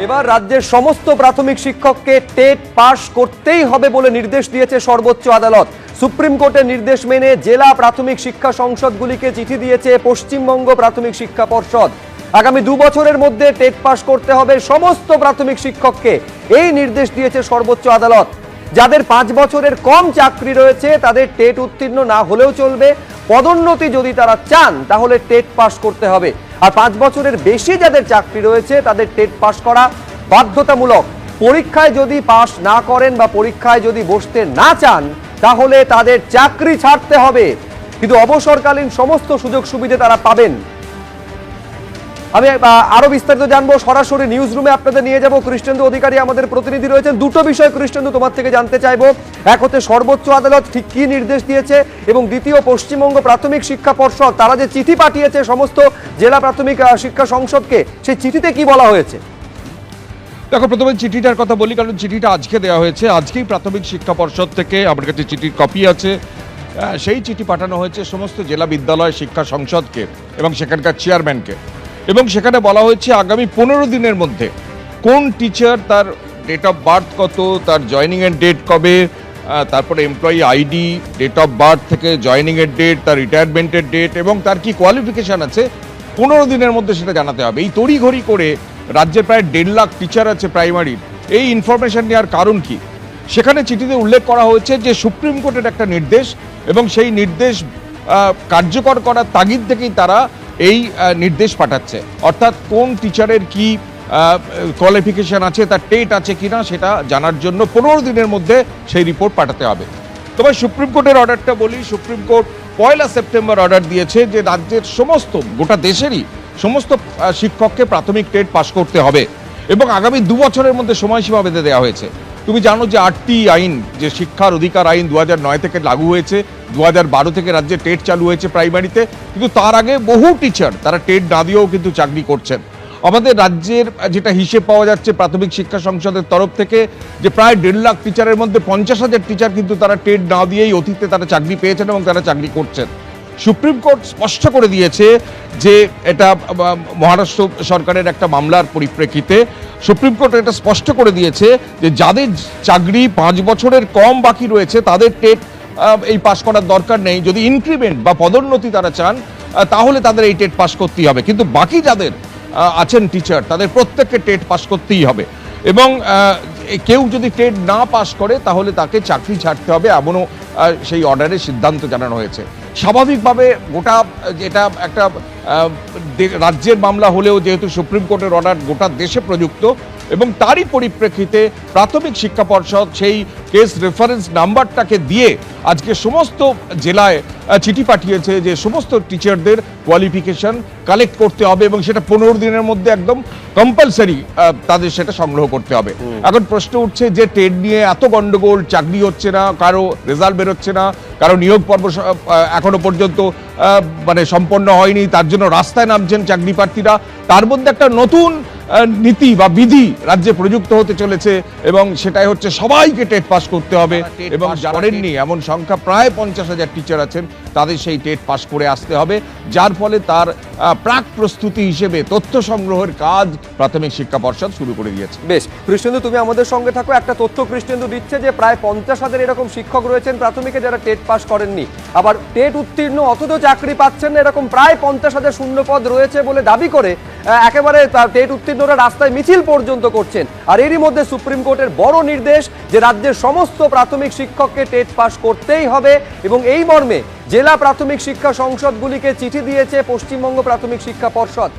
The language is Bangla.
এবার রাজ্যের সমস্ত প্রাথমিক শিক্ষককে টেট পাশ করতেই হবে বলে নির্দেশ দিয়েছে সর্বোচ্চ আদালত। সুপ্রিম কোর্টের নির্দেশ মেনে জেলা প্রাথমিক শিক্ষা সংসদগুলিকে চিঠি দিয়েছে পশ্চিমবঙ্গ প্রাথমিক শিক্ষা পর্ষদ। আগামী দু বছরের মধ্যে টেট পাশ করতে হবে সমস্ত প্রাথমিক শিক্ষককে। এই নির্দেশ দিয়েছে সর্বোচ্চ আদালত। যাদের পাঁচ বছরের কম চাকরি রয়েছে, তাদের টেট উত্তীর্ণ না হলেও চলবে। পদোন্নতি যদি তারা চান, তাহলে টেট পাস করতে হবে। আর পাঁচ বছরের বেশি যাদের চাকরি রয়েছে, তাদের টেট পাস করা বাধ্যতামূলক। পরীক্ষায় যদি পাস না করেন বা পরীক্ষায় যদি বসতে না চান, তাহলে তাদের চাকরি ছাড়তে হবে। কিন্তু অবসরকালীন সমস্ত সুযোগ সুবিধা তারা পাবেন। আমি আরও বিস্তারিত জানব। সরাসরি নিউজ রুমে আপনাদের নিয়ে যাব। কৃষ্ণেন্দু অধিকারী আমাদের প্রতিনিধি রয়েছেন। দুটো বিষয় কৃষ্ণেন্দু তোমার থেকে জানতে চাইব। এক হচ্ছে সর্বোচ্চ আদালত ঠিক কি নির্দেশ দিয়েছে এবং দ্বিতীয় পশ্চিমবঙ্গ প্রাথমিক শিক্ষা পর্ষদ, তারা যে চিঠি পাঠিয়েছে সমস্ত জেলা প্রাথমিক শিক্ষা সংসদকে, সেই চিঠিতে কি বলা হয়েছে? দেখো, প্রথমে চিঠিটার কথা বলি, কারণ চিঠিটা আজকে দেওয়া হয়েছে। আজকেই প্রাথমিক শিক্ষা পর্ষদ থেকে আমার কাছে চিঠির কপি আছে। সেই চিঠি পাঠানো হয়েছে সমস্ত জেলা বিদ্যালয় শিক্ষা সংসদকে এবং সেখানকার চেয়ারম্যানকে এবং সেখানে বলা হয়েছে আগামী পনেরো দিনের মধ্যে কোন টিচার তার ডেট অফ বার্থ কত, তার জয়নিংয়ের ডেট কবে তারপরে employee ID date of birth থেকে জয়নিংয়ের ডেট তার রিটায়ারমেন্টের ডেট এবং তার কি কোয়ালিফিকেশান আছে, পনেরো দিনের মধ্যে সেটা জানাতে হবে। এই তড়িঘড়ি করে রাজ্যে প্রায় দেড় লাখ টিচার আছে প্রাইমারির এই ইনফরমেশন নেওয়ার কারণ কি? সেখানে চিঠিতে উল্লেখ করা হয়েছে যে সুপ্রিম কোর্টের একটা নির্দেশ এবং সেই নির্দেশ কার্যকর করার তাগিদ থেকেই তারা এই নির্দেশ পাঠাচ্ছে। অর্থাৎ কোন টিচারের কি কোয়ালিফিকেশন আছে, তার টেট আছে কিনা সেটা জানার জন্য পনেরো দিনের মধ্যে সেই রিপোর্ট পাঠাতে হবে। তবে সুপ্রিম কোর্টের অর্ডারটা বলি, সুপ্রিম কোর্ট পয়লা সেপ্টেম্বর অর্ডার দিয়েছে যে রাজ্যের সমস্ত, গোটা দেশেরই সমস্ত শিক্ষককে প্রাথমিক টেট পাস করতে হবে এবং আগামী দু বছরের মধ্যে সময়সীমা বেঁধে দেওয়া হয়েছে। তুমি জানো যে আটটি আইন, যে শিক্ষার অধিকার আইন দু নয় থেকে লাগু হয়েছে দু বারো থেকে রাজ্যে টেট চালু হয়েছে প্রাইমারিতে, কিন্তু তার আগে বহু টিচার তারা টেট না দিয়েও কিন্তু চাকরি করছেন। আমাদের রাজ্যের যেটা হিসেব পাওয়া যাচ্ছে প্রাথমিক শিক্ষা সংসদের তরফ থেকে, যে প্রায় দেড় লাখ টিচারের মধ্যে পঞ্চাশ হাজার টিচার কিন্তু তারা টেট না দিয়েই অতীতে তারা চাকরি পেয়েছেন এবং তারা চাকরি করছেন। সুপ্রিম কোর্ট স্পষ্ট করে দিয়েছে যে এটা মহারাষ্ট্র সরকারের একটা মামলার পরিপ্রেক্ষিতে। সুপ্রিম কোর্ট এটা স্পষ্ট করে দিয়েছে যে যাদের চাকরি পাঁচ বছরের কম বাকি রয়েছে, তাদের টেট এই পাশ করার দরকার নেই। যদি ইনক্রিমেন্ট বা পদোন্নতি তারা চান তাহলে তাদের এই টেট পাস করতেই হবে। কিন্তু বাকি যাদের আছেন টিচার, তাদের প্রত্যেককে টেট পাস করতেই হবে। এবং কেউ যদি টেট না পাস করে, তাহলে তাকে চাকরি ছাড়তে হবে, এমনও সেই অর্ডারে সিদ্ধান্ত জানানো হয়েছে। স্বাভাবিকভাবে গোটা যেটা একটা রাজ্যের মামলা হলেও যেহেতু সুপ্রিম কোর্টের অর্ডার গোটা দেশে প্রযুক্ত এবং তারই পরিপ্রেক্ষিতে প্রাথমিক শিক্ষা পর্ষদ সেই কেস রেফারেন্স নাম্বারটাকে দিয়ে আজকে সমস্ত জেলায় চিঠি পাঠিয়েছে যে সমস্ত টিচারদের কোয়ালিফিকেশন কালেক্ট করতে হবে এবং সেটা পনেরো দিনের মধ্যে একদম কম্পালসারি তাদের সেটা সংগ্রহ করতে হবে। এখন প্রশ্ন উঠছে যে টেট নিয়ে এত গন্ডগোল চাকরি হচ্ছে না কারও রেজাল্ট বেরোচ্ছে না কারও নিয়োগ পর্ব এখনও পর্যন্ত মানে সম্পন্ন হয়নি তার জন্য রাস্তায় নামছেন চাকরি প্রার্থীরা। তার মধ্যে একটা নতুন নীতি বা বিধি রাজ্যে প্রযুক্ত হতে চলেছে এবং সেটাই হচ্ছে সবাইকে টেট পাস করতে হবে এবং জানেননি এমন সংখ্যা প্রায় পঞ্চাশ হাজার টিচার আছেন। তাদের সেই টেট পাস করে আসতে হবে, যার ফলে তার প্রাক প্রস্তুতি হিসেবে তথ্য সংগ্রহের কাজ প্রাথমিক শিক্ষা পর্ষদ শুরু করে দিয়েছে। বেশ, কৃষ্ণেন্দু, তুমি আমাদের সঙ্গে থাকো। একটা তথ্য কৃষ্ণেন্দু দিচ্ছে যে প্রায় পঞ্চাশ হাজার এরকম শিক্ষক রয়েছেন প্রাথমিকে যারা টেট পাস করেননি। আবার টেট উত্তীর্ণ অথচ চাকরি পাচ্ছেন না, এরকম প্রায় পঞ্চাশ হাজার শূন্য পদ রয়েছে বলে দাবি করে একেবারে টেট উত্তীর্ণরা রাস্তায় মিছিল পর্যন্ত করছেন। আর এরই মধ্যে সুপ্রিম কোর্টের বড় নির্দেশ যে রাজ্যের সমস্ত প্রাথমিক শিক্ষককে টেট পাস করতেই হবে এবং এই মর্মে জেলা প্রাথমিক শিক্ষা সংসদগুলিকে চিঠি দিয়েছে পশ্চিমবঙ্গ প্রাথমিক শিক্ষা পর্ষদ।